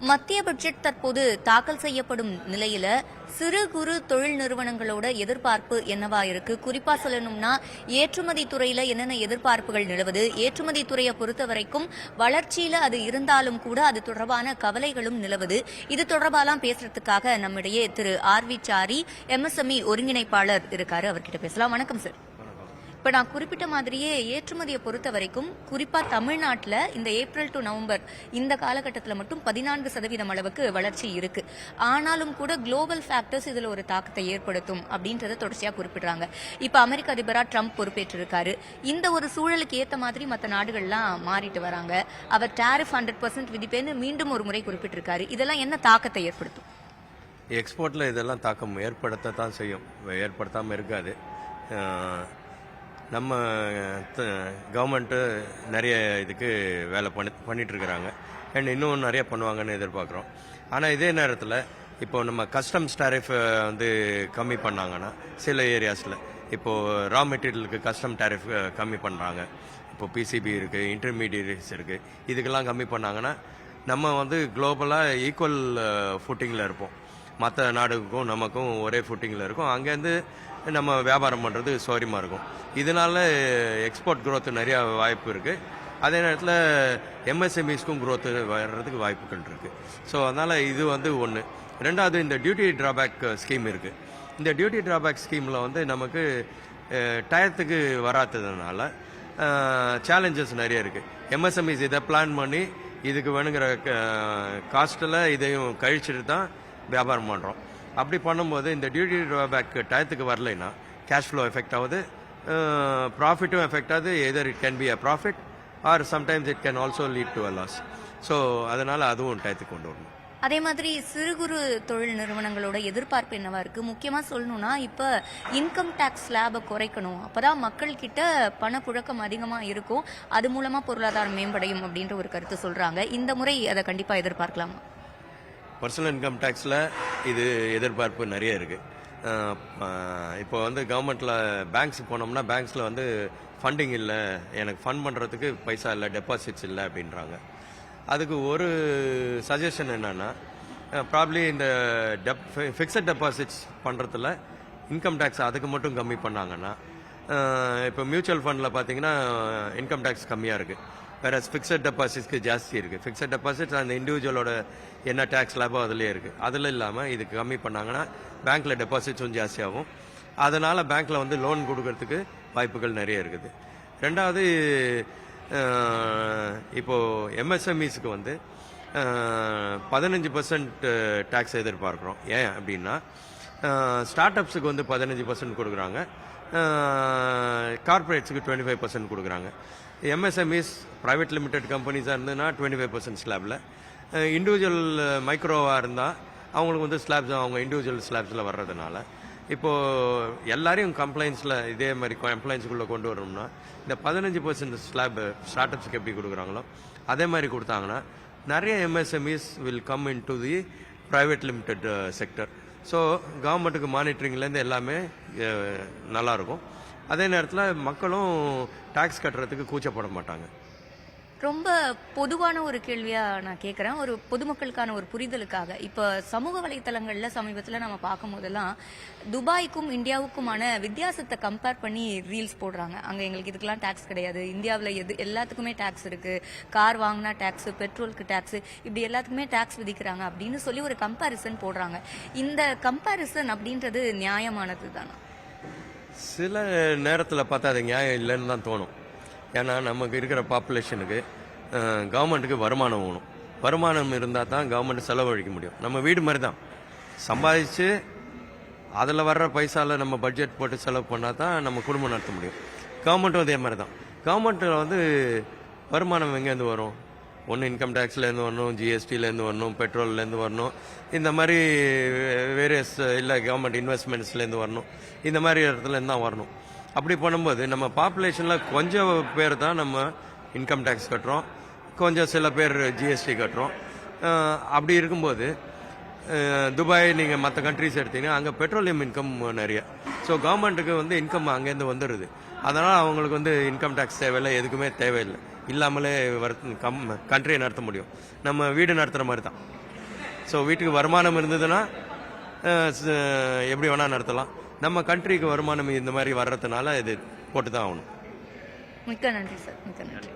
மத்திய பட்ஜெட் தற்போது தாக்கல் செய்யப்படும் நிலையில சிறு குறு தொழில் நிறுவனங்களோட எதிர்பார்ப்பு என்னவா இருக்கு? குறிப்பா சொல்லணும்னா ஏற்றுமதி துறையில என்னென்ன எதிர்பார்ப்புகள் நிலவுது? ஏற்றுமதி துறையை பொறுத்த வரைக்கும் வளர்ச்சியில அது இருந்தாலும் கூட அது தொடர்பான கவலைகளும் நிலவுது. இது தொடர்பாலாம் பேசுறதுக்காக நம்மிடையே திரு ஆர் வி சாரி எம்எஸ்எம்இ ஒருங்கிணைப்பாளர் இருக்காரு. அவர்கிட்ட பேசலாம். வணக்கம் சார். இப்போ நான் குறிப்பிட்ட மாதிரியே ஏற்றுமதியை பொறுத்த வரைக்கும் குறிப்பாக தமிழ்நாட்டில் இந்த ஏப்ரல் டு நவம்பர் இந்த காலகட்டத்தில் மட்டும் பதினான்கு சதவீதம் அளவுக்கு வளர்ச்சி இருக்கு. ஆனாலும் கூட குளோபல் ஃபேக்டர்ஸ் இதில் ஒரு தாக்கத்தை ஏற்படுத்தும் அப்படின்றத தொடர்ச்சியாக குறிப்பிடுறாங்க. இப்போ அமெரிக்க அதிபரா ட்ரம்ப் பொறுப்பேற்றிருக்காரு. இந்த ஒரு சூழலுக்கு ஏற்ற மாதிரி மற்ற நாடுகள்லாம் மாறிட்டு வராங்க. அவர் டேரிஃப் ஹண்ட்ரட் பர்சன்ட் விதிப்பேன்னு மீண்டும் ஒரு முறை குறிப்பிட்டிருக்காரு. இதெல்லாம் என்ன தாக்கத்தை ஏற்படுத்தும்? எக்ஸ்போர்ட்டில் இதெல்லாம் தாக்கம் ஏற்படுத்த தான் செய்யும். ஏற்படுத்தாமல் இருக்காது. நம்ம கவர்மெண்ட்டு நிறைய இதுக்கு வேலை பண்ணி பண்ணிட்டு இருக்கிறாங்க அண்ட் இன்னும் நிறைய பண்ணுவாங்கன்னு எதிர்பார்க்குறோம். ஆனால் இதே நேரத்தில் இப்போ நம்ம கஸ்டம்ஸ் டேரிஃப் வந்து கம்மி பண்ணாங்கன்னா சில ஏரியாஸில் இப்போது ரா மெட்டீரியலுக்கு கஸ்டம் டேரிஃப் கம்மி பண்ணுறாங்க இப்போ பிசிபி இருக்குது இன்டர்மீடியட்ஸ் இருக்குது இதுக்கெல்லாம் கம்மி பண்ணாங்கன்னா நம்ம வந்து குளோபலாக ஈக்குவல் ஃபுட்டிங்கில் இருப்போம். மற்ற நாடுக்கும் நமக்கும் ஒரே ஃபுட்டிங்கில் இருக்கும். அங்கேருந்து நம்ம வியாபாரம் பண்ணுறது சௌரியமாக இருக்கும். இதனால எக்ஸ்போர்ட் growth நிறையா வாய்ப்பு இருக்குது அதே நேரத்தில் எம்எஸ்எம்இஸ்க்கும் க்ரோத்து வர்றதுக்கு வாய்ப்புகள் இருக்குது ஸோ அதனால் இது வந்து ஒன்று ரெண்டாவது இந்த டியூட்டி ட்ராபேக் ஸ்கீம் இருக்குது இந்த டியூட்டி ட்ராபேக் ஸ்கீமில் வந்து நமக்கு டயத்துக்கு வராததுனால சேலஞ்சஸ் நிறைய இருக்குது எம்எஸ்எம்இஸ் இதை பிளான் பண்ணி இதுக்கு வேணுங்கிற காஸ்ட்டில் இதையும் கழிச்சிட்டு தான் வியாபாரம் பண்ணுறோம் அப்படி பண்ணும்போது இந்த டியூட்டி ட்ராபேக் டயத்துக்கு வரலைன்னா கேஷ் ஃப்ளோ எஃபெக்ட் ஆகுது. ப்ராஃபிட்டும் எஃபெக்ட் ஆகுது. Either it can be a profit or sometimes it can also lead to a loss so அதனால் அதுவும் டயத்துக்கு கொண்டு வரணும். அதே மாதிரி சிறு குறு தொழில் நிறுவனங்களோட எதிர்பார்ப்பு என்னவா இருக்கு? முக்கியமா சொல்லணும்னா இப்ப இன்கம் டேக்ஸ் ஸ்லாபை குறைக்கணும். அப்பதான் மக்கள் கிட்ட பணப்புழக்கம் அதிகமா இருக்கும். அது மூலமா பொருளாதாரம் மேம்படையும் அப்படின்ற ஒரு கருத்து சொல்றாங்க. இந்த முறை அதை கண்டிப்பா எதிர்பார்க்கலாமா? பர்சனல் இன்கம் டேக்ஸில் இது எதிர்பார்ப்பு நிறைய இருக்குது இப்போ வந்து கவர்மெண்ட்டில் பேங்க்ஸ் போனோம்னா பேங்க்ஸில் வந்து ஃபண்டிங் இல்லை. எனக்கு ஃபண்ட் பண்ணுறதுக்கு பைசா இல்லை டெபாசிட்ஸ் இல்லை அப்படின்றாங்க. அதுக்கு ஒரு சஜஷன் என்னன்னா ப்ராப்ளி இந்த டெப் ஃபிக்ஸட் டெபாசிட்ஸ் பண்ணுறதுல இன்கம் டேக்ஸ் அதுக்கு மட்டும் கம்மி பண்ணாங்கன்னா இப்போ மியூச்சுவல் ஃபண்டில் பார்த்தீங்கன்னா இன்கம் டேக்ஸ் கம்மியாக இருக்குது வேற ஃபிக்ஸட் டெபாசிட்ஸ்க்கு ஜாஸ்தி இருக்குது ஃபிக்ஸட் டெபாசிட்ஸ் அந்த இண்டிவிஜுவலோட என்ன டேக்ஸ் லாபம் அதுலேயே இருக்குது அதில் இல்லாமல் இதுக்கு கம்மி பண்ணாங்கன்னா பேங்க்கில் டெபாசிட்ஸும் ஜாஸ்தியாகும். அதனால் பேங்க்கில் வந்து லோன் கொடுக்கறதுக்கு வாய்ப்புகள் நிறைய இருக்குது. ரெண்டாவது இப்போது எம்எஸ்எம்இஸுக்கு வந்து பதினஞ்சு பர்சன்ட் டேக்ஸ் எதிர்பார்க்குறோம். ஏன் அப்படின்னா ஸ்டார்ட் அப்ஸுக்கு வந்து பதினஞ்சு பர்சன்ட் கொடுக்குறாங்க. கார்பரேட்ஸுக்கு டுவெண்ட்டி ஃபைவ் பர்சன்ட் கொடுக்குறாங்க. எம்எஸ்எம்இஸ் ப்ரைவேட் லிமிடெட் கம்பெனிஸாக இருந்ததுன்னா டுவெண்ட்டி ஃபைவ் பர்சன்ட் ஸ்லாபில் இண்டிவிஜுவல் மைக்ரோவாக இருந்தால் அவங்களுக்கு வந்து ஸ்லாப்ஸ் அவங்க இண்டிவிஜுவல் ஸ்லாப்ஸில் வர்றதுனால. இப்போது எல்லாரையும் கம்ப்ளைண்ட்ஸில் இதே மாதிரி கம்ப்ளைண்ட்ஸுக்குள்ளே கொண்டு வரணும்னா இந்த பதினஞ்சு பர்சன்ட் ஸ்லாப் ஸ்டார்ட் அப்ஸுக்கு எப்படி கொடுக்குறாங்களோ அதே மாதிரி கொடுத்தாங்கன்னா நிறைய MSMEs will come in to the private limited sector so கவர்மெண்ட்டுக்கு மானிட்டரிங்லேருந்து எல்லாமே நல்லாயிருக்கும். நல்லா இருக்கும் அதே நேரத்தில் மக்களும் டேக்ஸ் கட்டுறதுக்கு கூச்சப்பட மாட்டாங்க. ரொம்ப பொதுவான ஒரு கேள்வியாக நான் கேட்குறேன் ஒரு பொதுமக்களுக்கான ஒரு புரிதலுக்காக. இப்போ சமூக வலைத்தளங்களில் சமீபத்தில் நம்ம பார்க்கும் போதெல்லாம் துபாய்க்கும் இந்தியாவுக்குமான வித்தியாசத்தை கம்பேர் பண்ணி ரீல்ஸ் போடுறாங்க. அங்கே எங்களுக்கு இதுக்கெல்லாம் டேக்ஸ் கிடையாது. இந்தியாவில் எது எல்லாத்துக்குமே டேக்ஸ் இருக்குது கார் வாங்கினா டேக்ஸு பெட்ரோலுக்கு டேக்ஸு இப்படி எல்லாத்துக்குமே டேக்ஸ் விதிக்கிறாங்க அப்படின்னு சொல்லி ஒரு கம்பாரிசன் போடுறாங்க. இந்த கம்பாரிசன் அப்படின்றது நியாயமானது தானா சில நேரத்தில் பார்த்தா அது நியாயம் இல்லைன்னு தான் தோணும். ஏன்னா நமக்கு இருக்கிற பாப்புலேஷனுக்கு கவர்மெண்ட்டுக்கு வருமானம் வேணும். வருமானம் இருந்தால் தான் கவர்மெண்ட் செலவழிக்க முடியும். நம்ம வீடு மாதிரி தான் சம்பாதிச்சு அதில் வர்ற பைசாவில் நம்ம பட்ஜெட் போட்டு செலவு பண்ணால் தான் நம்ம குடும்பம் நடத்த முடியும். கவர்மெண்ட்டும் அதே மாதிரி தான் கவர்மெண்ட்டில் வந்து வருமானம் எங்கேருந்து வரும்? ஒன்று இன்கம் டேக்ஸ்லேருந்து வரணும் ஜிஎஸ்டிலேருந்து வரணும் பெட்ரோல்லேருந்து வரணும். இந்த மாதிரி வேரியஸ் இல்லை கவர்மெண்ட் இன்வெஸ்ட்மெண்ட்ஸ்லேருந்து வரணும். இந்த மாதிரி இடத்துலேருந்து தான் வரணும். அப்படி பண்ணும்போது நம்ம பாப்புலேஷனில் கொஞ்சம் பேர் தான் நம்ம இன்கம் டேக்ஸ் கட்டுறோம். கொஞ்சம் சில பேர் ஜிஎஸ்டி கட்டுறோம். அப்படி இருக்கும்போது துபாய் நீங்கள் மற்ற கண்ட்ரிஸ் எடுத்தீங்கன்னா அங்கே பெட்ரோலியம் இன்கம் நிறைய. ஸோ கவர்மெண்ட்டுக்கு வந்து இன்கம் அங்கேருந்து வந்துடுது அதனால் அவங்களுக்கு வந்து இன்கம் டேக்ஸ் தேவையில்லை எதுக்குமே தேவையில்லை. இல்லாமலே வர கம் கண்ட்ரியை நடத்த முடியும். நம்ம வீடு நடத்துகிற மாதிரி தான். ஸோ வீட்டுக்கு வருமானம் இருந்ததுன்னா எப்படி வேணால் நடத்தலாம். நம்ம கண்ட்ரிக்கு வருமானம் இந்த மாதிரி வர்றதுனால இது போட்டு தான் ஆகணும். மிக்க நன்றி சார். மிக்க நன்றி.